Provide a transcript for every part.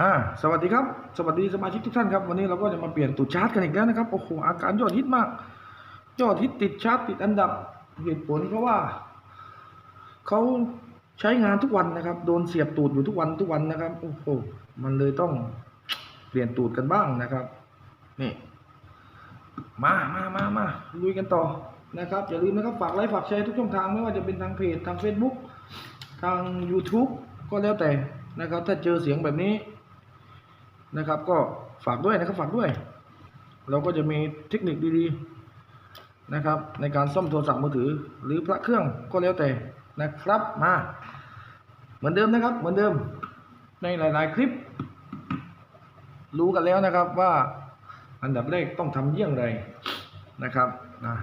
อ่าสวัสดีครับ สวัสดีสมาชิกทุกท่านครับ วันนี้เราก็จะมาเปลี่ยนตูดชาร์จกันอีกแล้วนะครับโอ้โหอาการยอดฮิตมาก ยอดฮิตติดชาร์จติดอันดับเหตุผลเพราะว่าเขาใช้งานทุกวันนะครับ โดนเสียบตูดอยู่ทุกวันทุกวันนะครับโอ้โหมันเลยต้องเปลี่ยนตูดกันบ้างนะครับ นี่ มามามามาลุยกันต่อนะครับอย่าลืมนะครับฝากไลค์ฝากแชร์ทุกช่องทางไม่ว่าจะเป็นทางเพจทาง Facebook ทาง YouTube ก็แล้วแต่นะครับ ถ้าเจอเสียงแบบนี้ นะครับ ก็ฝากด้วยนะครับฝากด้วย เราก็จะมีเทคนิคดีๆนะครับ ในการซ่อมโทรศัพท์มือถือ หรือพระเครื่องก็แล้วแต่นะครับมาเหมือนเดิมนะครับ เหมือนเดิม ในหลาย ๆ คลิป รู้กันแล้วนะครับว่าอันดับแรกต้องทำเยี่ยงไรนะครับนะ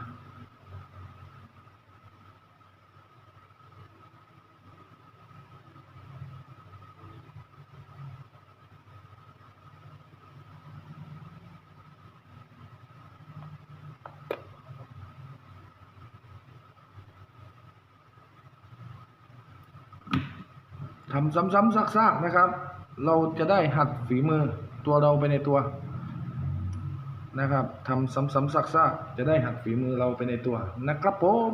ทำซ้ำๆซากๆนะครับ เราจะได้หัดฝีมือตัวเราไปในตัวนะครับทำซ้ำๆซากๆจะได้หัดฝีมือเราไปในตัวนะครับผม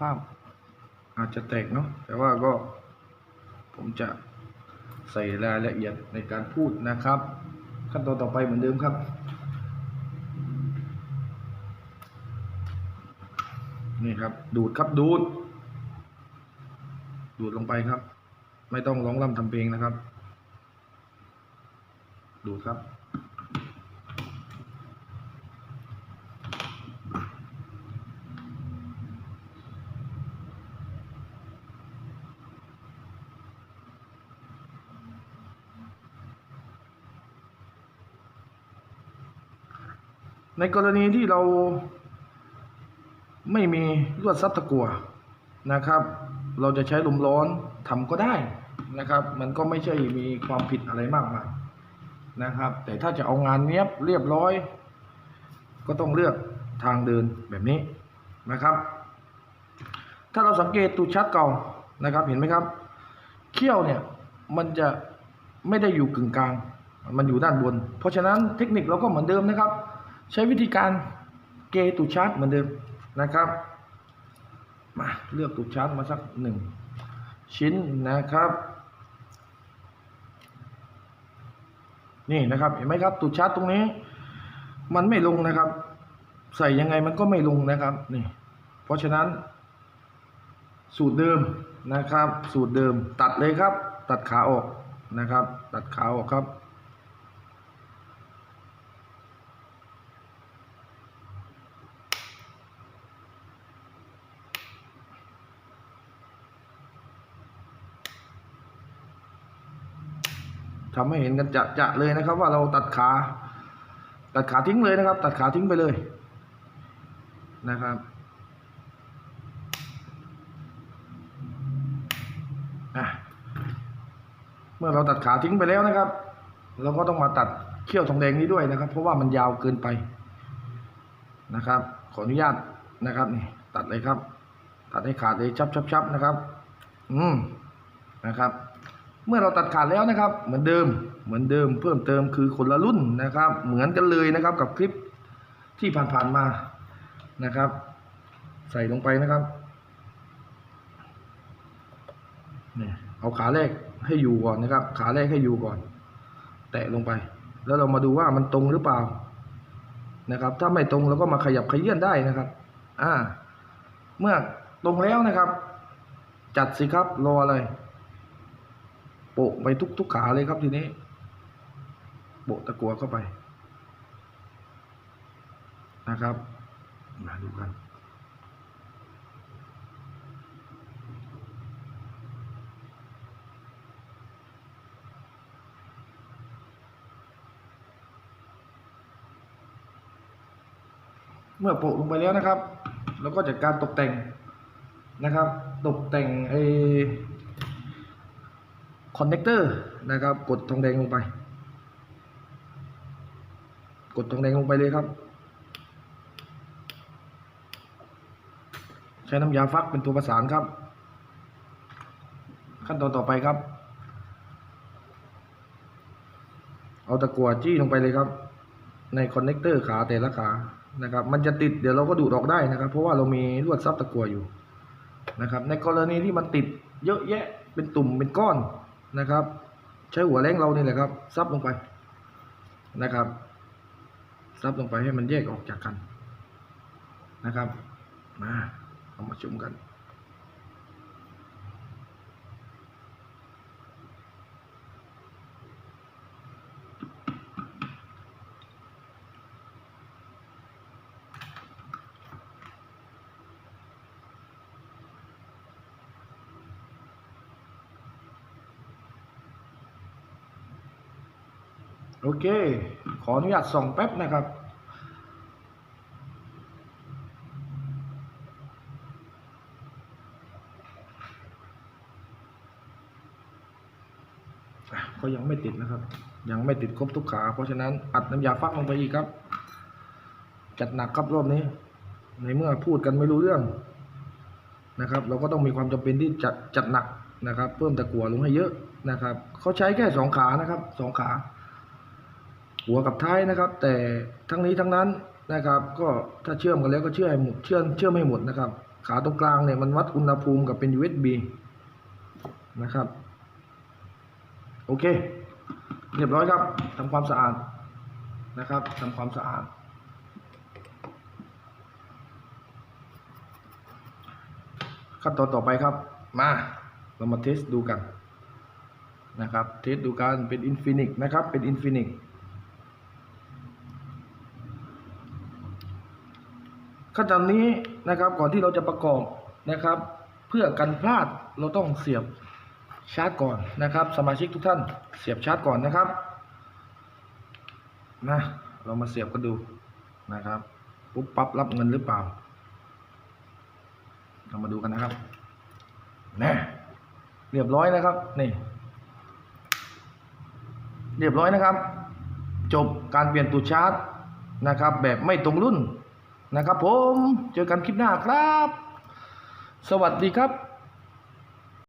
ภาพอาจจะแตกเนาะแต่ว่าก็ผมจะใส่รายละเอียดในการพูดนะครับ ขั้นตอนต่อไปเหมือนเดิมครับ นี่ครับ ดูดครับดูด ดูดลงไปครับ ไม่ต้องร้องร่ำทำเพลงนะครับ ดูดครับ ในกรณีที่เราไม่มีลวดซับตะกัวนะครับ เราจะใช้ลมร้อนทำก็ได้นะครับ มันก็ไม่ใช่มีความผิดอะไรมากมายนะครับ แต่ถ้าจะเอางานเนี้ยบเรียบร้อย ก็ต้องเลือกทางเดินแบบนี้นะครับ ถ้าเราสังเกตตูชัดเก่านะครับ เห็นไหมครับ เขี้ยวเนี่ยมันจะไม่ได้อยู่กึ่งกลาง มันอยู่ด้านบน เพราะฉะนั้นเทคนิคเราก็เหมือนเดิมนะครับ ใช้วิธีการเกตูดชาร์จเหมือนเดิมนะครับมาเลือกตูดชาร์จมาสักหนึ่งชิ้นนะครับนี่นะครับเห็นไหมครับตูดชาร์จตรงนี้ มันไม่ลงนะครับ ใส่ยังไงมันก็ไม่ลงนะครับนี่เพราะฉะนั้น สูตรเดิมนะครับ สูตรเดิมตัดเลยครับ ตัดขาออกนะครับ ตัดขาออกครับ ทำให้เห็นกันจะจะเลยนะครับ ว่าเราตัดขา ตัดขาทิ้งเลยนะครับ ตัดขาทิ้งไปเลยนะครับ เมื่อเราตัดขาทิ้งไปแล้วนะครับ เราก็ต้องมาตัดเขี้ยวทองแดงนี้ด้วยนะครับ เพราะว่ามันยาวเกินไปนะครับ ขออนุญาตนะครับนี่ตัดเลยครับ ตัดให้ขาดเลยชับชับชับนะครับ อืมนะครับ เมื่อเราตัดขาดแล้วนะครับ เหมือนเดิมเหมือนเดิมเพิ่มเติมคือคนละรุ่นนะครับ เหมือนกันเลยนะครับกับคลิปที่ผ่านๆมานะครับ ใส่ลงไปนะครับนี่เอาขาแรกให้อยู่ก่อนนะครับ ขาแรกให้อยู่ก่อน แตะลงไป แล้วเรามาดูว่ามันตรงหรือเปล่านะครับ ถ้าไม่ตรงเราก็มาขยับขยื่นได้นะครับอ่าเมื่อตรงแล้วนะครับ จัดสิครับรออะไร โปะไปทุกทุกขาเลยครับทีนี้ โปะตะกัวเข้าไปนะครับมาดูกันเมื่อโปะลงไปแล้วนะครับเราก็จัดการตกแต่งนะครับ ตกแต่งไอ คอนเนคเตอร์นะครับ กดทองแดงลงไป กดทองแดงลงไปเลยครับ ใช้น้ำยาฟักเป็นตัวประสานครับ ขั้นตอนต่อไปครับ เอาตะกั่วจี้ลงไปเลยครับ ในคอนเนคเตอร์ขาแต่ละขานะครับ มันจะติดเดี๋ยวเราก็ดูดออกได้นะครับ เพราะว่าเรามีลวดซับตะกั่วอยู่นะครับ ในกรณีที่มันติดเยอะแยะเป็นตุ่มเป็นก้อน นะครับ ใช้หัวแรงเรานี่แหละครับ ซับลงไปนะครับ ซับลงไปให้มันแยกออกจากกันนะครับมาเอามาชุมกัน โอเค ขออนุญาตส่องแป๊บนะครับ ก็ยังไม่ติดนะครับ ยังไม่ติดครบทุกขา เพราะฉะนั้นอัดน้ำยาฟักลงไปอีกครับ จัดหนักครับรอบนี้ ในเมื่อพูดกันไม่รู้เรื่องนะครับ เราก็ต้องมีความจำเป็นที่จัดจัดหนักนะครับ เพิ่มตะกั่วลงให้เยอะนะครับ เขาใช้แค่สองขานะครับสองขา หัวกับท้ายนะครับ แต่ทั้งนี้ทั้งนั้นนะครับ ก็ถ้าเชื่อมกันแล้วก็เชื่อมให้หมดเชื่อมเชื่อมให้หมดนะครับ ขาตรงกลางเนี่ยมันวัดอุณหภูมิกับเป็น USB นะครับ โอเค เรียบร้อยครับทำความสะอาดนะครับทำความสะอาดขั้นตอนต่อไปครับ มาเรามาเทสดูกันนะครับ เทสดูกันเป็นอินฟินิกนะครับ เป็นอินฟินิก ขั้นตอนนี้นะครับก่อนที่เราจะประกอบนะครับ เพื่อกันพลาดเราต้องเสียบชาร์จก่อนนะครับ สมาชิกทุกท่านเสียบชาร์จก่อนนะครับนะเรามาเสียบกันดูนะครับปุ๊บปั๊บรับเงินหรือเปล่าเรามาดูกันนะครับแน่เรียบร้อยนะครับนี่ เรียบร้อยนะครับ จบการเปลี่ยนตูดชาร์จนะครับ แบบไม่ตรงรุ่น นะครับผม เจอกันคลิปหน้าครับ สวัสดีครับ